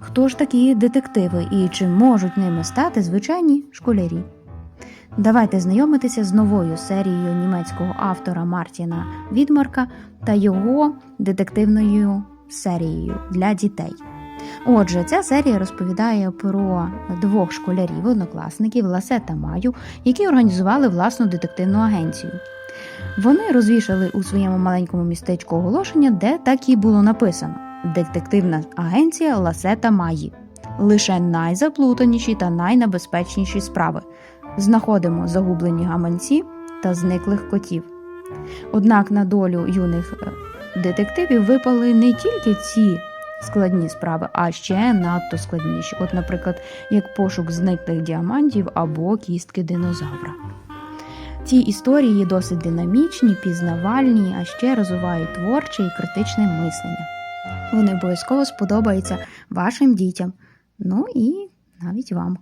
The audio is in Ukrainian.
Хто ж такі детективи і чи можуть ними стати звичайні школярі? Давайте знайомитися з новою серією німецького автора Мартіна Відмарка та його детективною серією для дітей. Отже, ця серія розповідає про двох школярів, однокласників Ласе та Маю, які організували власну детективну агенцію. Вони розвішали у своєму маленькому містечку оголошення, де так і було написано: Детективна агенція Ласе та Маї. Лише найзаплутаніші та найнебезпечніші справи. Знаходимо загублені гаманці та зниклих котів. Однак на долю юних е, детективів випали не тільки ці складні справи, а ще надто складніші. От, наприклад, як пошук зниклих діамантів або кістки динозавра. Ці історії досить динамічні, пізнавальні, а ще розвивають творче і критичне мислення. Вони обов'язково сподобаються вашим дітям, ну і навіть вам.